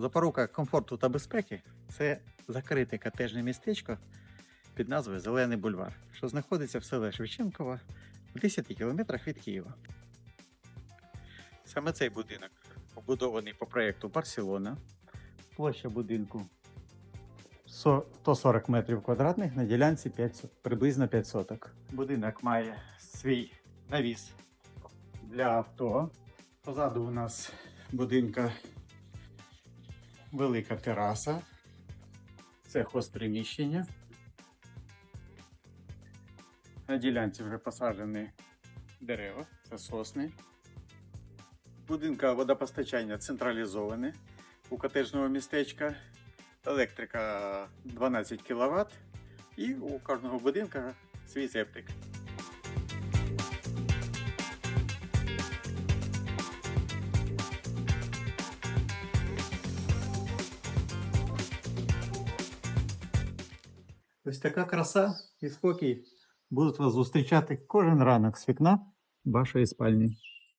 Запорука комфорту та безпеки це закрите котежне містечко під назвою Зелений бульвар, що знаходиться в селі Шевченково в 10 кілометрах від Києва. Саме цей будинок побудований по проєкту Барселона. Площа будинку 140 метрів квадратних на ділянці 5, приблизно 5 соток. Будинок має свій навіс для авто. Позаду у нас будинка велика тераса. Це хозприміщення. На ділянці вже посаджені дерева, це сосни. Будинка водопостачання централізоване у котежного містечка. Електрика 12 кВт. І у кожного будинка свій септик. Ось така краса і спокій будуть вас зустрічати кожен ранок з вікна вашої спальні.